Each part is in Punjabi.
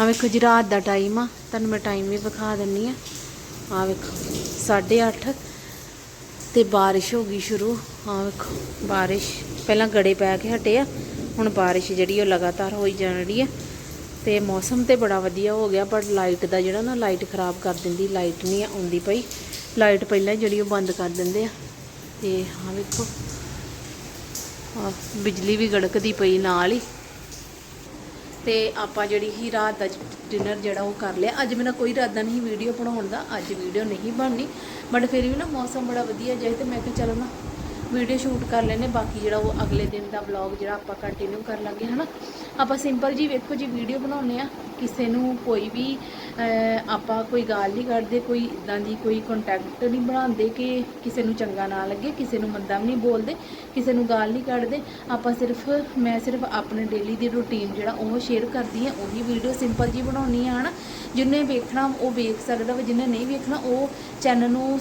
ਆ ਵੇਖੋ ਜੀ, ਰਾਤ ਦਾ ਟਾਈਮ ਆ। ਤੁਹਾਨੂੰ ਮੈਂ ਟਾਈਮ ਵੀ ਵਿਖਾ ਦਿੰਨੀ ਆ। ਆ ਵੇਖੋ 8:30 ਤੇ ਬਾਰਿਸ਼ ਹੋ ਗਈ ਸ਼ੁਰੂ। ਆ ਵੇਖੋ, ਬਾਰਿਸ਼। ਪਹਿਲਾਂ ਗੜੇ ਪੈ ਕੇ ਹਟੇ ਆ, ਹੁਣ ਬਾਰਿਸ਼ ਜਿਹੜੀ ਉਹ ਲਗਾਤਾਰ ਹੋਈ ਜਾ ਰਹੀ ਆ। ਤੇ ਮੌਸਮ ਤੇ ਬੜਾ ਵਧੀਆ ਹੋ ਗਿਆ, ਪਰ ਲਾਈਟ ਦਾ ਜਿਹੜਾ ਨਾ ਲਾਈਟ ਖਰਾਬ ਕਰ ਦਿੰਦੀ ਲਾਈਟ ਨਹੀਂ ਆਉਂਦੀ ਪਈ। ਲਾਈਟ ਪਹਿਲਾਂ ਹੀ ਜਿਹੜੀ ਉਹ ਬੰਦ ਕਰ ਦਿੰਦੇ ਆ। ਤੇ ਆ ਵੇਖੋ ਆ ਬਿਜਲੀ ਵੀ ਗੜਕਦੀ ਪਈ ਨਾਲ ਹੀ। ਤੇ ਆਪਾਂ ਜਿਹੜੀ ਹੀ ਰਾਤ ਦਾ ਡਿਨਰ ਜਿਹੜਾ ਉਹ ਕਰ ਲਿਆ। ਅੱਜ ਮੇਰਾ ਕੋਈ ਇਰਾਦਾ ਨਹੀਂ ਵੀਡੀਓ ਬਣਾਉਣ ਦਾ, ਅੱਜ ਵੀਡੀਓ ਨਹੀਂ ਬਣਨੀ ਬਟ ਫਿਰ ਵੀ ਨਾ ਮੌਸਮ ਬੜਾ ਵਧੀਆ ਜਾਏ ਤੇ ਮੈਂ ਕਿਹਾ ਚਲੋ ਨਾ ਵੀਡੀਓ ਸ਼ੂਟ ਕਰ ਲੈਨੇ ਬਾਕੀ ਜਿਹੜਾ ਉਹ ਅਗਲੇ ਦਿਨ ਦਾ ਵਲੌਗ ਜਿਹੜਾ ਆਪਾਂ ਕੰਟੀਨਿਊ ਕਰ ਲਾਂਗੇ ਹਨਾ ਆਪਾਂ ਸਿੰਪਲ ਜੀ ਵੇਖੋ ਜੀ ਵੀਡੀਓ ਬਣਾਉਨੇ ਆ ਕਿਸੇ ਨੂੰ ਕੋਈ ਵੀ ਆਪਾਂ ਕੋਈ ਗਾਲ ਨਹੀਂ ਕੱਢਦੇ ਕੋਈ ਇਦਾਂ ਦੀ ਕੋਈ ਕੰਟੈਕਟ ਨਹੀਂ ਬਣਾਉਂਦੇ ਕਿ ਕਿਸੇ ਨੂੰ ਚੰਗਾ ਨਾ ਲੱਗੇ, ਕਿਸੇ ਨੂੰ ਮੰਦਾ ਵੀ ਨਹੀਂ ਬੋਲਦੇ, ਕਿਸੇ ਨੂੰ ਗਾਲ ਨਹੀਂ ਕੱਢਦੇ। ਆਪਾਂ ਸਿਰਫ, ਮੈਂ ਸਿਰਫ ਆਪਣੇ ਡੇਲੀ ਦੀ ਰੁਟੀਨ ਜਿਹੜਾ ਉਹ ਸ਼ੇਅਰ ਕਰਦੀ ਹਾਂ, ਉਹੀ ਵੀਡੀਓ ਸਿੰਪਲ ਜੀ ਬਣਾਉਣੀ ਆ ਹਨਾ। ਜਿਹਨੇ ਵੇਖਣਾ ਉਹ ਵੇਖ ਸਕਦਾ ਵਾ ਜਿਹਨੇ ਨਹੀਂ ਵੇਖਣਾ ਉਹ ਚੈਨਲ ਨੂੰ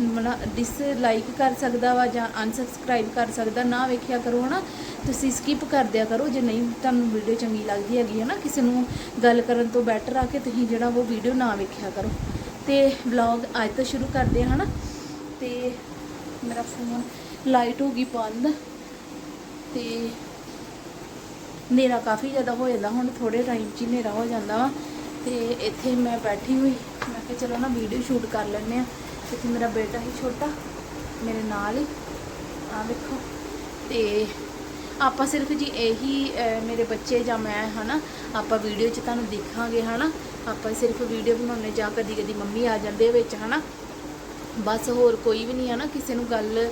ਮਤਲਬ ਡਿਸਲਾਈਕ ਕਰ ਸਕਦਾ ਵਾ ਜਾਂ ਅਨਸਬਸਕ੍ਰਾਈਬ ਕਰ ਸਕਦਾ, ਨਾ ਵੇਖਿਆ ਕਰੋ, ਹਨਾ। ਤੁਸੀਂ ਸਕਿਪ ਕਰ ਦਿਆ ਕਰੋ, ਜੇ ਨਹੀਂ ਤੁਹਾਨੂੰ ਵੀਡੀਓ ਚੰਗੀ ਲੱਗਦੀ ਹੈਗੀ ਹੈ ਨਾ ਕਿਸੇ ਨੂੰ ਗੱਲ ਕਰਨ ਤੋਂ ਬੈਟਰ ਆ ਕਿ ਤੁਸੀਂ ਜਿਹੜਾ ਉਹ ਵੀਡੀਓ ਨਾ ਵੇਖਿਆ ਕਰੋ। ਤੇ ਵਲੌਗ ਅੱਜ ਤੋਂ ਸ਼ੁਰੂ ਕਰਦੇ ਹਾਂ, ਹਨਾ? ਤੇ ਮੇਰਾ ਫੋਨ ਲਾਈਟ ਹੋ ਗਈ ਬੰਦ। ਤੇ ਹਨੇਰਾ ਕਾਫੀ ਜ਼ਿਆਦਾ ਹੋ ਜਾਂਦਾ, ਹੁਣ ਥੋੜੇ ਟਾਈਮ 'ਚ ਹੀ ਹਨੇਰਾ ਹੋ ਜਾਂਦਾ ਵਾ। ਤੇ ਇੱਥੇ ਮੈਂ ਬੈਠੀ ਹੋਈ, ਮੈਂ ਕਿਹਾ ਚਲੋ ਨਾ ਵੀਡੀਓ ਸ਼ੂਟ ਕਰ ਲੈਂਦੇ ਆ ਇੱਥੇ ਮੇਰਾ ਬੇਟਾ ਹੀ ਛੋਟਾ, ਮੇਰੇ ਨਾਲ ਹੀ। ਆ ਵੇਖੋ। ਤੇ ਆਪਾਂ ਸਿਰਫ ਜੀ ਇਹੀ ਮੇਰੇ ਬੱਚੇ ਜਾਂ ਮੈਂ ਹਨਾ ਆਪਾਂ ਵੀਡੀਓ 'ਚ ਤੁਹਾਨੂੰ ਦਿਖਾਂਗੇ ਹਨਾ। ਆਪਾਂ ਸਿਰਫ ਵੀਡੀਓ ਬਣਾਉਣੇ ਜਾਂ ਕਦੀ ਕਦੀ ਮੰਮੀ ਆ ਜਾਂਦੇ ਵਿੱਚ ਹਨਾ। ਬਸ ਹੋਰ ਕੋਈ ਵੀ ਨਹੀਂ ਹੈ ਨਾ ਕਿਸੇ ਨੂੰ ਗੱਲ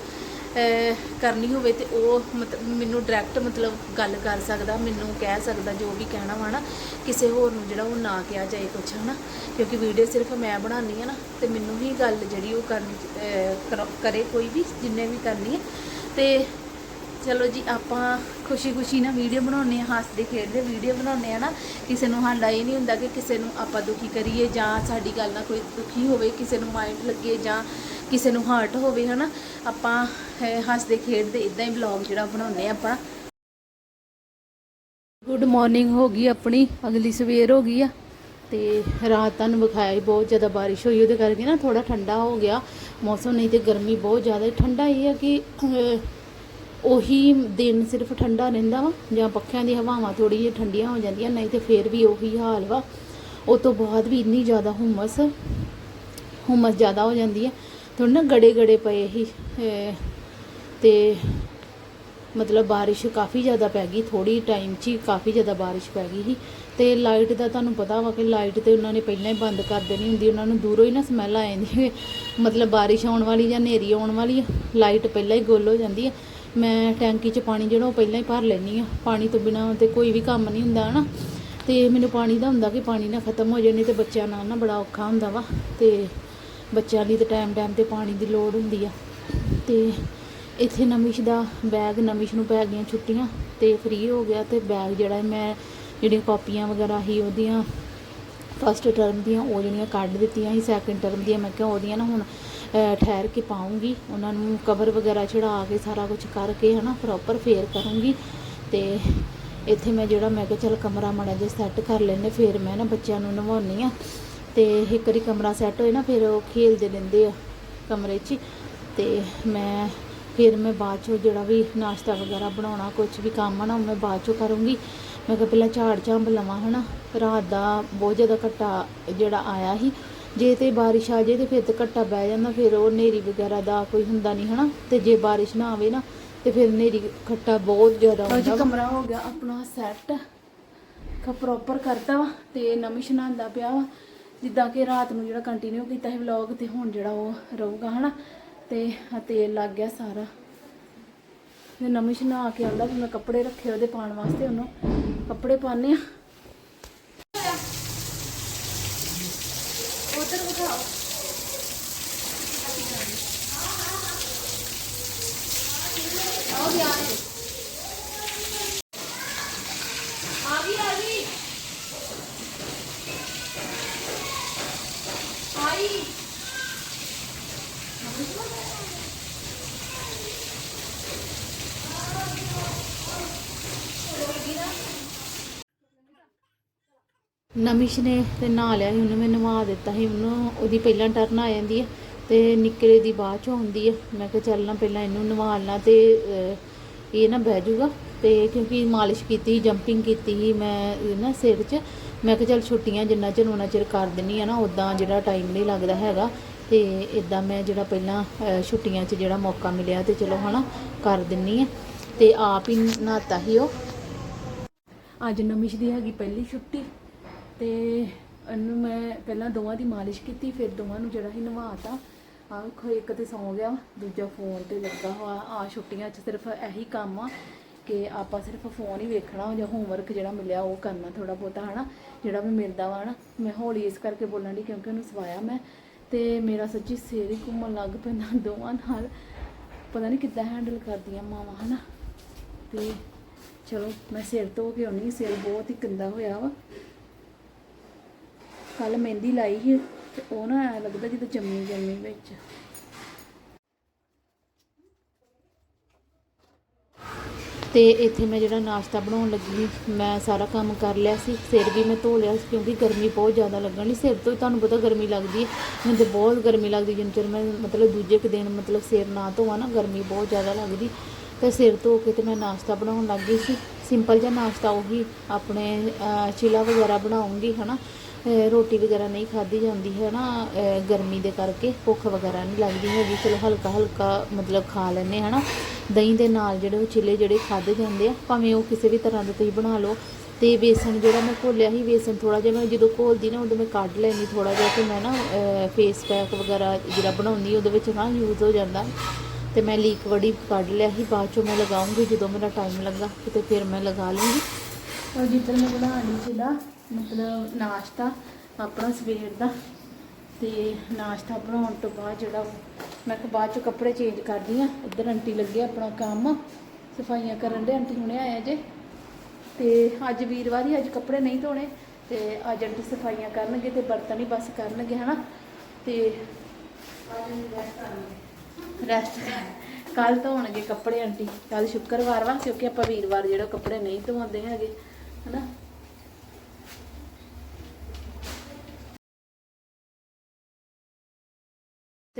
ਕਰਨੀ ਹੋਵੇ ਤੇ ਉਹ ਮਤਲਬ ਮੈਨੂੰ ਡਾਇਰੈਕਟ ਮਤਲਬ ਗੱਲ ਕਰ ਸਕਦਾ ਮੈਨੂੰ ਕਹਿ ਸਕਦਾ ਜੋ ਵੀ ਕਹਿਣਾ ਵਾ ਨਾ ਕਿਸੇ ਹੋਰ ਨੂੰ ਜਿਹੜਾ ਉਹ ਨਾ ਕਿਹਾ ਜਾਏ ਕੁਛ ਹਨਾ। ਕਿਉਂਕਿ ਵੀਡੀਓ ਸਿਰਫ ਮੈਂ ਬਣਾਉਣੀ ਹੈ ਨਾ ਤੇ ਮੈਨੂੰ ਹੀ ਗੱਲ ਜਿਹੜੀ ਉਹ ਕਰਨੀ ਅਹ, ਕਰੋ- ਕਰੇ ਕੋਈ ਵੀ ਜਿੰਨੇ ਵੀ ਕਰਨੀ ਹੈ ਤੇ ਚਲੋ ਜੀ, ਆਪਾਂ ਖੁਸ਼ੀ ਖੁਸ਼ੀ ਨਾ ਵੀਡੀਓ ਬਣਾਉਂਦੇ ਆ ਹੱਸਦੇ, ਖੇਡਦੇ ਵੀਡੀਓ ਬਣਾਉਂਦੇ ਆ ਨਾ, ਕਿਸੇ ਨੂੰ ਸਾਡਾ ਇਹ ਨਹੀਂ ਹੁੰਦਾ ਕਿ ਕਿਸੇ ਨੂੰ ਆਪਾਂ ਦੁਖੀ ਕਰੀਏ ਜਾਂ ਸਾਡੀ ਗੱਲ ਨਾਲ ਕੋਈ ਦੁਖੀ ਹੋਵੇ, ਕਿਸੇ ਨੂੰ ਮਾਈਂਡ ਲੱਗੇ ਜਾਂ ਕਿਸੇ ਨੂੰ ਹਾਰਟ ਹੋਵੇ, ਹਨਾ? ਆਪਾਂ ਹੱਸਦੇ, ਖੇਡਦੇ ਇਦਾਂ ਹੀ ਵਲੌਗ ਜਿਹੜਾ ਬਣਾਉਂਦੇ ਆ ਆਪਾਂ। ਗੁੱਡ ਮਾਰਨਿੰਗ ਹੋ ਗਈ ਆਪਣੀ, ਅਗਲੀ ਸਵੇਰ ਹੋ ਗਈ ਆ, ਤੇ ਰਾਤ ਤੁਹਾਨੂੰ ਵਿਖਾਇਆ ਸੀ, ਬਹੁਤ ਜ਼ਿਆਦਾ ਬਾਰਿਸ਼ ਹੋਈ, ਉਹਦੇ ਕਰਕੇ ਨਾ ਥੋੜਾ ਠੰਡਾ ਹੋ ਗਿਆ। ਮੌਸਮ ਨਹੀਂ ਤੇ ਗਰਮੀ ਬਹੁਤ ਜ਼ਿਆਦਾ, ਠੰਡਾ ਇਹ ਆ ਕਿ ਉਹੀ ਦਿਨ ਸਿਰਫ ਠੰਡਾ ਰਹਿੰਦਾ ਵਾ, ਜਾਂ ਪੱਖਿਆਂ ਦੀ ਹਵਾਵਾਂ ਥੋੜੀ ਜਿਹੀ ਠੰਡੀਆਂ ਹੋ ਜਾਂਦੀਆਂ, ਨਹੀਂ ਤੇ ਫੇਰ ਵੀ ਉਹੀ ਹਾਲ ਵਾ। ਉਹ ਤੋਂ ਬਾਅਦ ਵੀ ਇੰਨੀ ਜ਼ਿਆਦਾ ਹੁਮਸ ਹੁਮਸ ਜ਼ਿਆਦਾ ਹੋ ਜਾਂਦੀ ਹੈ। ਥੋੜੇ ਨਾ ਗੜੇ ਗੜੇ ਪਏ ਹੀ ਤੇ ਮਤਲਬ ਬਾਰਿਸ਼ ਕਾਫੀ ਜ਼ਿਆਦਾ ਪੈ ਗਈ ਥੋੜੀ ਟਾਈਮ 'ਚ ਹੀ ਕਾਫੀ ਜ਼ਿਆਦਾ ਬਾਰਿਸ਼ ਪੈ ਗਈ ਸੀ। ਤੇ ਲਾਈਟ ਦਾ ਤੁਹਾਨੂੰ ਪਤਾ ਵਾ ਕਿ ਲਾਈਟ ਤੇ ਉਹਨਾਂ ਨੇ ਪਹਿਲਾਂ ਹੀ ਬੰਦ ਕਰ ਦੇਣੀ ਹੁੰਦੀ, ਉਹਨਾਂ ਨੂੰ ਦੂਰੋਂ ਹੀ ਨਾ ਸਮੈਲ ਆ ਜਾਂਦੀ ਮਤਲਬ ਬਾਰਿਸ਼ ਆਉਣ ਵਾਲੀ ਜਾਂ ਹਨੇਰੀ ਆਉਣ ਵਾਲੀ ਆ, ਲਾਈਟ ਪਹਿਲਾਂ ਹੀ ਗੁੱਲ ਹੋ ਜਾਂਦੀ ਹੈ। ਮੈਂ ਟੈਂਕੀ 'ਚ ਪਾਣੀ ਜਿਹੜਾ ਉਹ ਪਹਿਲਾਂ ਹੀ ਭਰ ਲੈਣੀ ਆ ਪਾਣੀ ਤੋਂ ਬਿਨਾ ਤੇ ਕੋਈ ਵੀ ਕੰਮ ਨਹੀਂ ਹੁੰਦਾ, ਹਨਾ? ਤੇ ਮੈਨੂੰ ਪਾਣੀ ਦਾ ਹੁੰਦਾ ਕਿ ਪਾਣੀ ਨਾ ਖਤਮ ਹੋ ਜਾਏ, ਨਹੀਂ ਤੇ ਬੱਚਿਆਂ ਨਾਲ ਨਾ ਬੜਾ ਔਖਾ ਹੁੰਦਾ ਵਾ। ਤੇ ਬੱਚਿਆਂ ਲਈ ਤਾਂ ਟਾਈਮ ਟਾਈਮ ਤੇ ਪਾਣੀ ਦੀ ਲੋੜ ਹੁੰਦੀ ਆ। ਤੇ ਇੱਥੇ ਨਮਿਸ਼ ਦਾ ਬੈਗ ਨਮਿਸ਼ ਨੂੰ ਪੈ ਗਈਆਂ ਛੁੱਟੀਆਂ ਤੇ ਫ੍ਰੀ ਹੋ ਗਿਆ ਤੇ ਬੈਗ ਜਿਹੜਾ ਮੈਂ ਜਿਹੜੀਆਂ ਕਾਪੀਆਂ ਵਗੈਰਾ ਹੀ ਉਹਦੀਆਂ ਫਸਟ ਟਰਮ ਦੀਆਂ ਉਹ ਜਿਹੜੀਆਂ ਕੱਢ ਦਿੱਤੀਆਂ ਸੀ ਸੈਕੰਡ ਟਰਮ ਦੀਆਂ। ਮੈਂ ਕਿਹਾ ਉਹਦੀਆਂ ਨਾ ਹੁਣ ਠਹਿਰ ਕੇ ਪਾਉਂਗੀ। ਉਹਨਾਂ ਨੂੰ ਕਵਰ ਵਗੈਰਾ ਚੜਾ ਕੇ ਸਾਰਾ ਕੁਝ ਕਰਕੇ ਹਨਾ ਪ੍ਰੋਪਰ ਫੇਰ ਕਰੂੰਗੀ। ਤੇ ਇੱਥੇ ਮੈਂ ਜਿਹੜਾ, ਮੈਂ ਕਿਹਾ ਚਲ ਕਮਰਾ ਮਾੜਾ ਜਿਹਾ ਸੈੱਟ ਕਰ ਲੈਂਦੇ ਫਿਰ ਮੈਂ ਨਾ ਬੱਚਿਆਂ ਨੂੰ ਨਵਾਉਣੀ ਆ ਤੇ ਇੱਕ ਵਾਰੀ ਕਮਰਾ ਸੈੱਟ ਹੋਏ ਨਾ, ਫਿਰ ਉਹ ਖੇਲਦੇ ਰਹਿੰਦੇ ਆ ਕਮਰੇ 'ਚ। ਹੀ। ਤੇ ਮੈਂ ਫਿਰ ਮੈਂ ਬਾਅਦ ਚੋਂ ਜਿਹੜਾ ਵੀ ਨਾਸ਼ਤਾ ਵਗੈਰਾ ਬਣਾਉਣਾ ਕੁਝ ਵੀ ਕੰਮ ਆ ਨਾ, ਉਹ ਮੈਂ ਬਾਅਦ ਚੋਂ ਕਰੂੰਗੀ। ਮੈਂ ਕਿਹਾ ਪਹਿਲਾਂ ਝਾੜ ਝੰਬ ਲਵਾਂ ਹਨਾ। ਰਾਤ ਦਾ ਬਹੁਤ ਜ਼ਿਆਦਾ ਘੱਟਾ ਜਿਹੜਾ ਆਇਆ ਸੀ ਜੇ ਤੇ ਬਾਰਿਸ਼ ਆ ਜੇ ਤੇ ਫਿਰ ਤੇ ਘੱਟਾ ਬਹਿ ਜਾਂਦਾ ਫਿਰ ਉਹ ਹਨੇਰੀ ਵਗੈਰਾ ਦਾ ਕੋਈ ਹੁੰਦਾ ਨਹੀਂ ਹਨਾ ਤੇ ਜੇ ਬਾਰਿਸ਼ ਨਾ ਆਵੇ ਨਾ ਤੇ ਫਿਰ ਹਨੇਰੀ ਘੱਟਾ ਬਹੁਤ ਜ਼ਿਆਦਾ ਹੁੰਦਾ ਕਮਰਾ ਹੋ ਗਿਆ ਆਪਣਾ ਸੈੱਟ ਕਾ ਪ੍ਰੋਪਰ ਕਰਤਾ ਵਾ ਤੇ ਨਵੀਂ ਸ਼ਨਾਂਦਾ ਪਿਆ ਵਾ। ਜਿੱਦਾਂ ਕਿ ਰਾਤ ਨੂੰ ਜਿਹੜਾ ਕੰਟੀਨਿਊ ਕੀਤਾ ਸੀ ਵਲੌਗ ਤੇ ਹੁਣ ਜਿਹੜਾ ਉਹ ਰਹੂਗਾ ਹਨਾ ਤੇ ਤੇਲ ਲੱਗ ਗਿਆ ਸਾਰਾ। ਤੇ ਨਵੀਂ ਸ਼ਨਾ ਕੇ ਆਉਂਦਾ ਕਿ ਮੈਂ ਕੱਪੜੇ ਰੱਖੇ ਉਹਦੇ ਪਾਉਣ ਵਾਸਤੇ ਉਹਨੂੰ। ਕੱਪੜੇ ਪਾਣੇ ਆ ਉਧਰ ਵਿਖਾਓ ਆਓ ਵੀ ਆ ਗਈ ਆ ਗਈ ਆ ਗਈ ਆਈ। ਨਮਿਸ਼ ਨੇ ਤੇ ਨਹਾ ਲਿਆ ਸੀ, ਉਹਨੂੰ ਮੈਂ ਨਵਾ ਦਿੱਤਾ ਸੀ। ਉਹਨੂੰ ਉਹਦੀ ਪਹਿਲਾਂ ਟਰਨ ਆ ਜਾਂਦੀ ਹੈ ਤੇ ਨਿੱਕਲੇ ਦੀ ਬਾਅਦ ਚ ਆਉਂਦੀ ਹੈ ਮੈਂ ਕਿਹਾ ਚੱਲ ਨਾ ਪਹਿਲਾਂ ਇਹਨੂੰ ਨਵਾ ਲਾਂ ਤੇ ਇਹ ਨਾ ਬਹਿ ਜਾਊਗਾ। ਤੇ ਕਿਉਂਕਿ ਮਾਲਿਸ਼ ਕੀਤੀ ਜੰਪਿੰਗ ਕੀਤੀ ਸੀ ਮੈਂ ਨਾ ਸਿਰ 'ਚ। ਮੈਂ ਕਿਹਾ ਚੱਲ ਛੁੱਟੀਆਂ ਜਿੰਨਾ ਚਿਰ ਉਹਨਾਂ ਚਿਰ ਕਰ ਦਿੰਨੀ ਆ ਨਾ ਉਦਾਂ ਜਿਹੜਾ ਟਾਈਮ ਨਹੀਂ ਲੱਗਦਾ ਹੈਗਾ। ਤੇ ਇਦਾਂ ਮੈਂ ਜਿਹੜਾ ਪਹਿਲਾਂ ਛੁੱਟੀਆਂ 'ਚ ਜਿਹੜਾ ਮੌਕਾ ਮਿਲਿਆ ਤੇ ਚਲੋ ਹਨਾ, ਕਰ ਦਿੰਨੀ ਆ। ਤੇ ਆਪ ਹੀ ਨਹਾਤਾ ਸੀ ਉਹ। ਅੱਜ ਨਮਿਸ਼ ਦੀ ਹੈਗੀ ਪਹਿਲੀ ਛੁੱਟੀ। ਤੇ ਇਹਨੂੰ ਮੈਂ ਪਹਿਲਾਂ ਦੋਵਾਂ ਦੀ ਮਾਲਿਸ਼ ਕੀਤੀ, ਫਿਰ ਦੋਵਾਂ ਨੂੰ ਜਿਹੜਾ ਸੀ ਨਵਾਤਾ। ਆ ਵੇਖੋ, ਇੱਕ ਤੇ ਸੌਂ ਗਿਆ, ਦੂਜਾ ਫੋਨ ਤੇ ਲੱਗਾ ਹੋਇਆ। ਆ ਛੁੱਟੀਆਂ 'ਚ ਸਿਰਫ ਇਹੀ ਕੰਮ ਆ ਕਿ ਆਪਾਂ ਸਿਰਫ ਫੋਨ ਹੀ ਵੇਖਣਾ ਜਾਂ ਹੋਮਵਰਕ ਜਿਹੜਾ ਮਿਲਿਆ ਉਹ ਕਰਨਾ ਥੋੜਾ ਬਹੁਤਾ, ਹਨਾ? ਜਿਹੜਾ ਵੀ ਮਿਲਦਾ ਵਾ ਨਾ ਮੈਂ ਹੌਲੀ ਇਸ ਕਰਕੇ ਬੋਲਣ ਦੀ ਕਿਉਂਕਿ ਉਹਨੂੰ ਸਵਾਇਆ ਮੈਂ। ਤੇ ਮੇਰਾ ਸੱਚੀ ਸਿਰ ਹੀ ਘੁੰਮਣ ਲੱਗ ਪੈਂਦਾ ਦੋਵਾਂ ਨਾਲ। ਪਤਾ ਨਹੀਂ ਕਿੱਦਾਂ ਹੈਂਡਲ ਕਰਦੀਆਂ ਮਾਵਾਂ, ਹਨਾ? ਤੇ ਚਲੋ, ਮੈਂ ਸਿਰ ਧੋ ਕੇ ਆਉਣੀ, ਸਿਰ ਬਹੁਤ ਹੀ ਗੰਦਾ ਹੋਇਆ ਵਾ। ਕੱਲ ਮਹਿੰਦੀ ਲਾਈ ਸੀ ਤੇ ਉਹ ਨਾ ਐਂ ਲੱਗਦਾ ਜਿੱਦਾਂ ਜੰਮੀ ਜੰਮੀ ਵਿੱਚ। ਤੇ ਇੱਥੇ ਮੈਂ ਜਿਹੜਾ ਨਾਸ਼ਤਾ ਬਣਾਉਣ ਲੱਗੀ ਮੈਂ ਸਾਰਾ ਕੰਮ ਕਰ ਲਿਆ ਸੀ। ਸਿਰ ਵੀ ਮੈਂ ਧੋ ਲਿਆ ਸੀ ਕਿਉਂਕਿ ਗਰਮੀ ਬਹੁਤ ਜ਼ਿਆਦਾ ਲੱਗਣ ਲਈ ਸਿਰ ਤੋਂ ਤੁਹਾਨੂੰ ਪਤਾ ਗਰਮੀ ਲੱਗਦੀ ਹੈ। ਮੈਨੂੰ ਤੇ ਬਹੁਤ ਗਰਮੀ ਲੱਗਦੀ ਜਿੰਨ ਚਿਰ ਮੈਂ ਮਤਲਬ ਦੂਜੇ ਕੁ ਦਿਨ ਮਤਲਬ ਸਿਰ ਨਾ ਧੋਵਾਂ ਨਾ ਗਰਮੀ ਬਹੁਤ ਜ਼ਿਆਦਾ ਲੱਗਦੀ। ਤੇ ਸਿਰ ਧੋ ਕੇ ਤੇ ਮੈਂ ਨਾਸ਼ਤਾ ਬਣਾਉਣ ਲੱਗ ਗਈ ਸੀ। ਸਿੰਪਲ ਜਿਹਾ ਨਾਸ਼ਤਾ ਉਹੀ ਆਪਣੇ ਅਹ, ਚਿਲਾ ਵਗੈਰਾ ਬਣਾਉਂਗੀ ਹਨਾ? ਅਹ, ਰੋਟੀ ਵਗੈਰਾ ਨਹੀਂ ਖਾਧੀ ਜਾਂਦੀ ਹੈ ਨਾ ਗਰਮੀ ਦੇ ਕਰਕੇ, ਭੁੱਖ ਵਗੈਰਾ ਨਹੀਂ ਲੱਗਦੀ ਹੈਗੀ। ਚਲੋ ਹਲਕਾ ਹਲਕਾ ਮਤਲਬ ਖਾ ਲੈਂਦੇ ਹੈ ਨਾ ਦਹੀਂ ਦੇ ਨਾਲ ਜਿਹੜੇ ਉਹ ਚਿੱਲੇ ਜਿਹੜੇ ਖਾਦੇ ਜਾਂਦੇ ਆ, ਭਾਵੇਂ ਉਹ ਕਿਸੇ ਵੀ ਤਰ੍ਹਾਂ ਦਾ ਤੁਸੀਂ ਬਣਾ ਲਓ। ਤੇ ਬੇਸਨ ਜਿਹੜਾ ਮੈਂ ਘੋਲਿਆ ਸੀ ਬੇਸਨ ਥੋੜਾ ਜਿਹਾ ਮੈਂ ਜਦੋਂ ਘੋਲਦੀ ਨਾ, ਉਦੋਂ ਮੈਂ ਕੱਢ ਲੈਂਦੀ ਥੋੜਾ ਜਿਹਾ ਕਿ ਮੈਂ ਨਾ ਫੇਸ ਪੈਕ ਵਗੈਰਾ ਜਿਹੜਾ ਬਣਾਉਂਦੀ, ਉਹਦੇ ਵਿੱਚ ਨਾ ਯੂਜ਼ ਹੋ ਜਾਂਦਾ। ਤੇ ਮੈਂ ਲੀਕ ਵੜੀ ਕੱਢ ਲਿਆ ਸੀ, ਬਾਅਦ ਚੋਂ ਮੈਂ ਲਗਾਉਂਗੀ ਜਦੋਂ ਮੇਰਾ ਟਾਈਮ ਲੱਗਾ, ਤੇ ਫਿਰ ਮੈਂ ਲਗਾ ਲੂੰਗੀ। ਔਰ ਜਿੱਦਣ ਮੈਂ ਬਣਾ ਲਈ ਸੀਗਾ ਮਤਲਬ ਨਾਸ਼ਤਾ ਆਪਣਾ ਸਵੇਰ ਦਾ ਤੇ ਨਾਸ਼ਤਾ ਬਣਾਉਣ ਤੋਂ ਬਾਅਦ ਜਿਹੜਾ ਮੈਂ ਕਿਹਾ ਬਾਅਦ ਚ ਕੱਪੜੇ ਚੇਂਜ ਕਰਦੀ ਆ ਇੱਧਰ ਆਂਟੀ ਲੱਗੇ ਆਪਣਾ ਕੰਮ, ਸਫਾਈਆਂ ਕਰਨ ਦੇ। ਆਂਟੀ ਹੁਣੇ ਆਇਆ ਜੇ। ਤੇ ਅੱਜ ਵੀਰਵਾਰ ਹੀ ਅੱਜ ਕੱਪੜੇ ਨਹੀਂ ਧੋਣੇ ਤੇ ਅੱਜ ਆਂਟੀ ਸਫਾਈਆਂ ਕਰਨਗੇ ਤੇ ਬਰਤਨ ਹੀ ਬਸ ਕਰਨਗੇ, ਹਨਾ? ਤੇ ਅੱਜ ਰੈਸਟ ਕਰਨਗੇ ਕੱਲ ਧੋਣਗੇ ਕੱਪੜੇ ਆਂਟੀ। ਕੱਲ ਸ਼ੁੱਕਰਵਾਰ ਵਾ, ਕਿਉਂਕਿ ਆਪਾਂ ਵੀਰਵਾਰ ਜਿਹੜਾ ਕੱਪੜੇ ਨਹੀਂ ਧੋਉਂਦੇ ਹੈਗੇ, ਹਨਾ?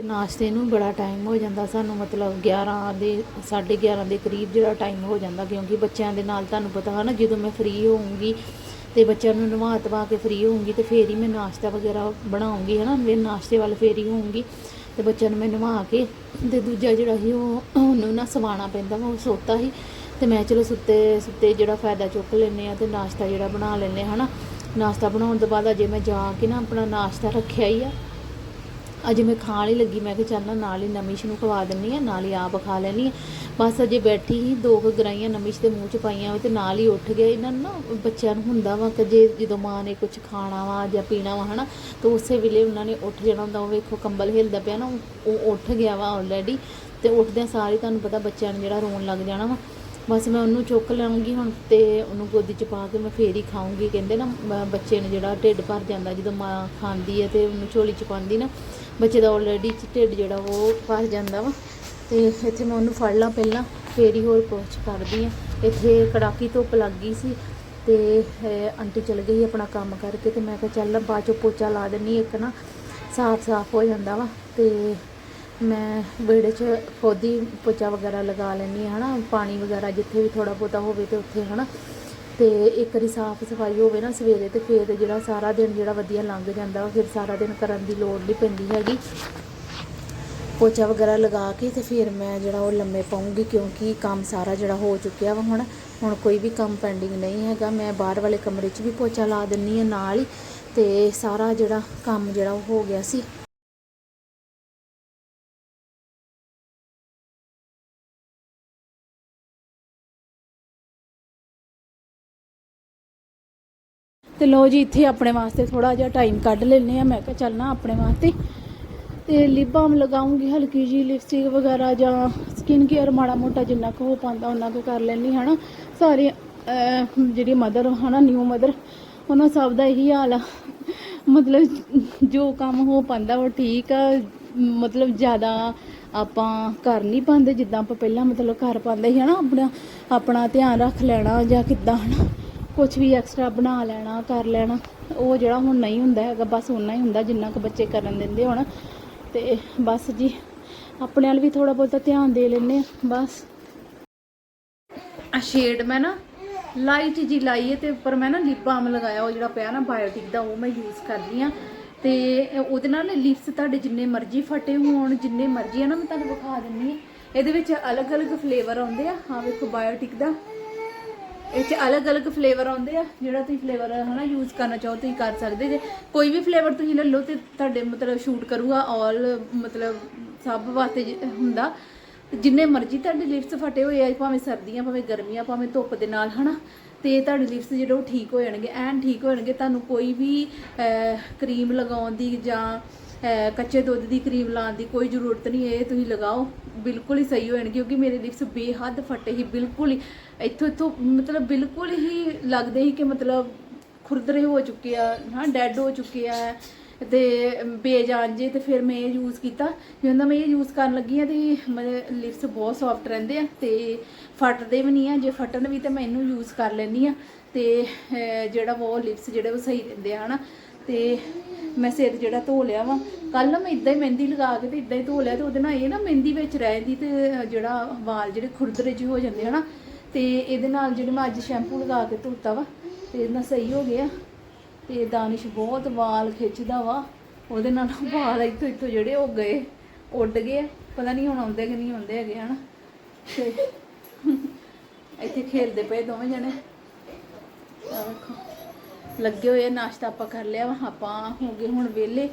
ਤੇ ਨਾਸ਼ਤੇ ਨੂੰ ਬੜਾ ਟਾਈਮ ਹੋ ਜਾਂਦਾ ਸਾਨੂੰ, ਮਤਲਬ 11 ਦੇ 11:30 ਦੇ ਕਰੀਬ ਜਿਹੜਾ ਟਾਈਮ ਹੋ ਜਾਂਦਾ, ਕਿਉਂਕਿ ਬੱਚਿਆਂ ਦੇ ਨਾਲ ਤੁਹਾਨੂੰ ਪਤਾ ਹੈ ਨਾ, ਜਦੋਂ ਮੈਂ ਫ੍ਰੀ ਹੋਊਂਗੀ ਤੇ ਬੱਚਿਆਂ ਨੂੰ ਨਵਾ ਧਵਾ ਕੇ ਫ੍ਰੀ ਹੋਊਂਗੀ ਤੇ ਫੇਰ ਹੀ ਮੈਂ ਨਾਸ਼ਤਾ ਵਗੈਰਾ ਬਣਾਉਂਗੀ ਹੈ ਨਾ ਮੈਂ ਨਾਸ਼ਤੇ ਵੱਲ ਫੇਰ ਹੀ ਹੋਊਂਗੀ ਤੇ ਬੱਚਿਆਂ ਨੂੰ ਮੈਂ ਨਵਾ ਕੇ ਤੇ ਦੂਜਾ ਜਿਹੜਾ ਸੀ ਉਹ, ਉਹਨੂੰ ਨਾ ਸਵਾਣਾ ਪੈਂਦਾ ਵਾ, ਉਹ ਸੋਤਾ ਸੀ ਤੇ ਮੈਂ ਚਲੋ ਸੁੱਤੇ ਸੁੱਤੇ ਜਿਹੜਾ ਫਾਇਦਾ ਚੁੱਕ ਲੈਂਦੇ ਆ ਤੇ ਨਾਸ਼ਤਾ ਜਿਹੜਾ ਬਣਾ ਲੈਂਦੇ ਹਾਂ, ਹਨਾ। ਨਾਸ਼ਤਾ ਬਣਾਉਣ ਤੋਂ ਬਾਅਦ ਅਜੇ ਮੈਂ ਜਾ ਕੇ ਨਾ ਆਪਣਾ ਨਾਸ਼ਤਾ ਰੱਖਿਆ ਹੀ ਆ। ਅਜੇ ਮੈਂ ਖਾਣ ਹੀ ਲੱਗੀ, ਮੈਂ ਕਿਹਾ ਚੱਲ ਨਾਲ ਹੀ ਨਮਿਸ਼ ਨੂੰ ਖਵਾ ਦਿੰਨੀ ਆ, ਨਾਲ ਹੀ ਆਪ ਖਾ ਲੈਣੀ ਆ। ਬਸ ਅਜੇ ਬੈਠੀ ਹੀ ਦੋ ਕੁ ਗਰਾਈਆਂ ਨਮਿਸ਼ ਦੇ ਮੂੰਹ 'ਚ ਪਾਈਆਂ ਵਾ ਤੇ ਨਾਲ ਹੀ ਉੱਠ ਗਿਆ ਇਹਨਾਂ ਨੂੰ ਨਾ ਬੱਚਿਆਂ ਨੂੰ ਹੁੰਦਾ ਵਾ ਕਿ ਜੇ ਜਦੋਂ ਮਾਂ ਨੇ ਕੁਝ ਖਾਣਾ ਵਾ ਜਾਂ ਪੀਣਾ ਵਾ, ਹਨਾ, ਤਾਂ ਉਸੇ ਵੇਲੇ ਉਹਨਾਂ ਨੇ ਉੱਠ ਜਾਣਾ ਹੁੰਦਾ। ਉਹ ਵੇਖੋ ਕੰਬਲ ਹਿਲਦਾ ਪਿਆ ਨਾ, ਉਹ ਉੱਠ ਗਿਆ ਵਾ ਆਲਰੇਡੀ ਤੇ ਉੱਠਦਿਆਂ ਸਾਰੇ ਤੁਹਾਨੂੰ ਪਤਾ ਬੱਚਿਆਂ ਨੂੰ ਜਿਹੜਾ ਰੋਣ ਲੱਗ ਜਾਣਾ ਵਾ। ਬਸ ਮੈਂ ਉਹਨੂੰ ਚੁੱਕ ਲਾਂਗੀ ਹੁਣ ਤੇ ਉਹਨੂੰ ਗੋਦੀ 'ਚ ਪਾ ਕੇ ਮੈਂ ਫੇਰ ਹੀ ਖਾਊਂਗੀ। ਕਹਿੰਦੇ ਨਾ ਬੱਚੇ ਨੂੰ ਜਿਹੜਾ ਢਿੱਡ ਭਰ ਜਾਂਦਾ, ਜਦੋਂ ਮਾਂ ਖਾਂਦੀ ਹੈ ਤੇ ਉਹਨੂੰ ਝੋਲੀ 'ਚ ਪਾਉਂਦੀ ਨਾ, ਬੱਚੇ ਦਾ ਆਲਰੇਡੀ ਢਿੱਡ ਜਿਹੜਾ ਉਹ ਭਰ ਜਾਂਦਾ ਵਾ। ਤੇ ਇੱਥੇ ਮੈਂ ਉਹਨੂੰ ਫੜ ਲਾਂ ਪਹਿਲਾਂ, ਫੇਰ ਹੀ ਹੋਰ ਕੁਛ ਕਰਦੀ ਆ ਇੱਥੇ ਕੜਾਕੀ ਧੁੱਪ ਲੱਗ ਗਈ ਸੀ ਤੇ ਆਂਟੀ ਚਲ ਗਈ ਆਪਣਾ ਕੰਮ ਕਰਕੇ ਤੇ ਮੈਂ ਕਿਹਾ ਚੱਲ ਬਾਅਦ ਚੋਂ ਪੋਚਾ ਲਾ ਦਿੰਨੀ ਇੱਕ ਨਾ ਸਾਫ਼ ਸਾਫ਼ ਹੋ ਜਾਂਦਾ ਵਾ। ਤੇ ਮੈਂ ਵਿਹੜੇ 'ਚ ਖੁਦ ਹੀ ਪੋਚਾ ਵਗੈਰਾ ਲਗਾ ਲੈਂਦੀ ਹਾਂ, ਹਨਾ। ਪਾਣੀ ਵਗੈਰਾ ਜਿੱਥੇ ਵੀ ਥੋੜਾ ਬਹੁਤਾ ਹੋਵੇ ਤੇ ਉੱਥੇ, ਹਨਾ। ਤੇ ਇੱਕ ਵਾਰੀ ਸਾਫ਼ ਸਫ਼ਾਈ ਹੋਵੇ ਨਾ ਸਵੇਰੇ ਤੇ ਫਿਰ ਜਿਹੜਾ ਸਾਰਾ ਦਿਨ ਜਿਹੜਾ ਵਧੀਆ ਲੰਘ ਜਾਂਦਾ, ਫਿਰ ਸਾਰਾ ਦਿਨ ਕਰਨ ਦੀ ਲੋੜ ਨਹੀਂ ਪੈਂਦੀ ਹੈਗੀ। ਪੋਚਾ ਵਗੈਰਾ ਲਗਾ ਕੇ ਤੇ ਫਿਰ ਮੈਂ ਜਿਹੜਾ ਉਹ ਲੰਮੇ ਪਾਉਂਗੀ ਕਿਉਂਕਿ ਕੰਮ ਸਾਰਾ ਜਿਹੜਾ ਹੋ ਚੁੱਕਿਆ ਵਾ ਹੁਣ। ਹੁਣ ਕੋਈ ਵੀ ਕੰਮ ਪੈਂਡਿੰਗ ਨਹੀਂ ਹੈਗਾ। ਮੈਂ ਬਾਹਰ ਵਾਲੇ ਕਮਰੇ 'ਚ ਵੀ ਪੋਚਾ ਲਾ ਦਿੰਨੀ ਆ ਨਾਲ ਹੀ ਤੇ ਸਾਰਾ ਜਿਹੜਾ ਕੰਮ ਜਿਹੜਾ ਉਹ ਹੋ ਗਿਆ ਸੀ। ਤੇ ਲੋ ਜੀ, ਇੱਥੇ ਆਪਣੇ ਵਾਸਤੇ ਥੋੜਾ ਜਿਹਾ ਟਾਈਮ ਕੱਢ ਲੈਨੇ ਆ ਮੈਂ ਕਿਹਾ ਚੱਲ ਨਾ ਆਪਣੇ ਵਾਸਤੇ। ਤੇ ਲਿਪ ਬਾਮ ਲਗਾਉਂਗੀ, ਹਲਕੀ ਜੀ ਲਿਪਸਟਿਕ ਵਗੈਰਾ ਜਾਂ ਸਕਿਨ ਕੇਅਰ ਮਾੜਾ ਮੋਟਾ ਜਿੰਨਾ ਕੁ ਹੋ ਪਾਉਂਦਾ, ਉਹਨਾਂ ਕੁ ਕਰ ਲੈਣੀ ਹਨਾ। ਸਾਰੇ ਜਿਹੜੀ ਮਦਰ ਹਨਾ ਨਿਊ ਮਦਰ ਉਹਨਾਂ ਸਭ ਦਾ ਇਹੀ ਹਾਲ ਆ। ਮਤਲਬ ਜੋ ਕੰਮ ਹੋ ਪਾਉਂਦਾ, ਉਹ ਠੀਕ ਆ। ਮਤਲਬ ਜ਼ਿਆਦਾ ਆਪਾਂ ਕਰ ਨਹੀਂ ਪਾਉਂਦੇ, ਜਿੱਦਾਂ ਆਪਾਂ ਪਹਿਲਾਂ ਮਤਲਬ ਕਰ ਪਾਉਂਦੇ ਸੀ, ਹਨਾ। ਆਪਣਾ ਆਪਣਾ ਧਿਆਨ ਰੱਖ ਲੈਣਾ ਜਾਂ ਕਿੱਦਾਂ, ਹਨਾ। ਕੁਝ ਵੀ ਐਕਸਟਰਾ ਬਣਾ ਲੈਣਾ, ਕਰ ਲੈਣਾ, ਉਹ ਜਿਹੜਾ ਹੁਣ ਨਹੀਂ ਹੁੰਦਾ ਹੈਗਾ, ਬਸ ਉਨਾ ਹੀ ਹੁੰਦਾ ਜਿੰਨਾ ਕੁ ਬੱਚੇ ਕਰਨ ਦਿੰਦੇ ਹੁਣ। ਤੇ ਬਸ ਜੀ, ਆਪਣੇ ਵੱਲ ਵੀ ਥੋੜਾ ਬਹੁਤਾ ਧਿਆਨ ਦੇ ਲੈਂਦੇ ਆ ਬਸ। ਆ ਸ਼ੇਡ ਮੈਂ ਨਾ ਲਾਈਟ ਜੀ ਲਾਈ ਹੈ ਤੇ ਉੱਪਰ ਮੈਂ ਨਾ ਲਿਪ ਬਾਮ ਲਗਾਇਆ, ਉਹ ਜਿਹੜਾ ਪਿਆ ਨਾ ਬਾਇਓਟਿਕ ਦਾ, ਉਹ ਮੈਂ ਯੂਜ਼ ਕਰਦੀ ਆ ਤੇ ਉਹਦੇ ਨਾਲ ਲਿਪਸ ਤੁਹਾਡੇ ਜਿੰਨੇ ਮਰਜ਼ੀ ਫਟੇ ਹੋਣ, ਜਿੰਨੇ ਮਰਜ਼ੀ ਆ ਨਾ, ਮੈਂ ਤੁਹਾਨੂੰ ਵਿਖਾ ਦਿੰਨੀ ਆ ਇਹਦੇ ਵਿੱਚ ਅਲੱਗ-ਅਲੱਗ ਫਲੇਵਰ ਆਉਂਦੇ ਆ। ਹਾਂ ਵੇਖੋ ਬਾਇਓਟਿਕ ਦਾ। ਇਹ ਚ ਅਲੱਗ-ਅਲੱਗ ਫਲੇਵਰ ਆਉਂਦੇ ਆ, ਜਿਹੜਾ ਤੁਸੀਂ ਫਲੇਵਰ ਹਨਾ ਯੂਜ਼ ਕਰਨਾ ਚਾਹੋ ਤੁਸੀਂ ਕਰ ਸਕਦੇ ਜੇ। ਕੋਈ ਵੀ ਫਲੇਵਰ ਤੁਸੀਂ ਲੈ ਲਓ ਤੇ ਤੁਹਾਡੇ ਮਤਲਬ ਸ਼ੂਟ ਕਰੂਗਾ ਆਲ ਮਤਲਬ ਸਭ ਵਾਸਤੇ ਜ- ਹੁੰਦਾ। ਜਿੰਨੇ ਮਰਜ਼ੀ ਤੁਹਾਡੇ ਲਿਪਸ ਫਟੇ ਹੋਏ ਆ, ਭਾਵੇਂ ਸਰਦੀਆਂ, ਭਾਵੇਂ ਗਰਮੀਆਂ, ਭਾਵੇਂ ਧੁੱਪ ਦੇ ਨਾਲ, ਹਨਾ। ਤੇ ਤੁਹਾਡੇ ਲਿਪਸ ਜਿਹੜੇ ਉਹ ਠੀਕ ਹੋ ਜਾਣਗੇ, ਐਨ ਠੀਕ ਹੋ ਜਾਣਗੇ, ਤੁਹਾਨੂੰ ਕੋਈ ਵੀ ਕਰੀਮ ਲਗਾਉਣ ਦੀ ਜਾਂ ਕੱਚੇ ਦੁੱਧ ਦੀ ਕਰੀਮ ਲਾਉਣ ਦੀ ਕੋਈ ਜ਼ਰੂਰਤ ਨਹੀਂ, ਇਹ ਤੁਸੀਂ ਲਗਾਓ। ਬਿਲਕੁਲ ਹੀ ਸਹੀ ਹੋ ਜਾਣਗੇ ਕਿਉਂਕਿ ਮੇਰੇ ਲਿਪਸ ਬੇਹੱਦ ਫਟੇ ਸੀ, ਬਿਲਕੁਲ ਹੀ। ਇੱਥੋਂ ਇੱਥੋਂ ਮਤਲਬ ਬਿਲਕੁਲ ਹੀ ਲੱਗਦੇ ਸੀ ਕਿ ਮਤਲਬ ਖੁਰਦਰੇ ਹੋ ਚੁੱਕੇ ਆ, ਹਾਂ, ਡੈੱਡ ਹੋ ਚੁੱਕੇ ਆ। ਤੇ ਬੇਜਾਨ ਜੇ, ਤੇ ਫਿਰ ਮੈਂ ਇਹ ਯੂਜ਼ ਕੀਤਾ। ਜਦੋਂ ਮੈਂ ਇਹ ਯੂਜ਼ ਕਰਨ ਲੱਗੀ ਆ, ਤੇ ਮੇਰੇ ਲਿਪਸ ਬਹੁਤ ਸੌਫਟ ਰਹਿੰਦੇ ਆ, ਤੇ ਫਟਦੇ ਵੀ ਨਹੀਂ ਆ। ਜੇ ਫਟਣ ਵੀ, ਤਾਂ ਮੈਂ ਇਹਨੂੰ ਯੂਜ਼ ਕਰ ਲੈਂਦੀ ਆ। ਤੇ ਜਿਹੜਾ ਵਾ ਉਹ ਲਿਪਸ, ਜਿਹੜੇ ਉਹ ਸਹੀ ਰਹਿੰਦੇ ਆ, ਹਨਾ। ਤੇ ਮੈਂ ਸਿਰ ਜਿਹੜਾ ਧੋ ਲਿਆ ਵਾ। ਕੱਲ ਨਾ ਮੈਂ ਇਦਾਂ ਹੀ ਮਹਿੰਦੀ ਲਗਾ ਕੇ ਤੇ ਇਦਾਂ ਹੀ ਧੋ ਲਿਆ ਤੇ ਉਹਦੇ ਨਾਲ ਇਹ ਨਾ ਮਹਿੰਦੀ ਵਿੱਚ ਰਹਿ ਜਾਂਦੀ ਤੇ ਜਿਹੜਾ ਵਾਲ ਜਿਹੜੇ ਖੁਰਦਰੇ ਜਿਹੇ ਹੋ ਜਾਂਦੇ ਹਨਾ, ਤੇ ਇਹਦੇ ਨਾਲ ਜਿਹੜੇ ਮੈਂ ਅੱਜ ਸ਼ੈਂਪੂ ਲਗਾ ਕੇ ਧੋਤਾ ਵਾ, ਤੇ ਇਹਦੇ ਨਾਲ ਸਹੀ ਹੋ ਗਿਆ। ਤੇ ਦਾਨਿਸ਼ ਬਹੁਤ ਵਾਲ ਖਿੱਚਦਾ ਵਾ, ਉਹਦੇ ਨਾਲ ਵਾਲ ਇੱਥੋਂ ਇੱਥੋਂ ਜਿਹੜੇ ਉਹ ਗਏ, ਉੱਡ ਗਏ ਆ। ਪਤਾ ਨਹੀਂ ਹੁਣ ਆਉਂਦੇ ਕਿ ਨਹੀਂ ਆਉਂਦੇ ਹੈਗੇ ਹਨਾ। ਤੇ ਇੱਥੇ ਖੇਲਦੇ ਪਏ ਦੋਵੇਂ ਜਣੇ। ਆ ਵੇਖੋ। ਲੱਗੇ ਹੋਏ ਆ ਨਾਸ਼ਤਾ ਆਪਾਂ ਕਰ ਲਿਆ ਵਾ ਆਪਾਂ ਹੋ ਗਏ ਹੁਣ ਵਿਹਲੇ।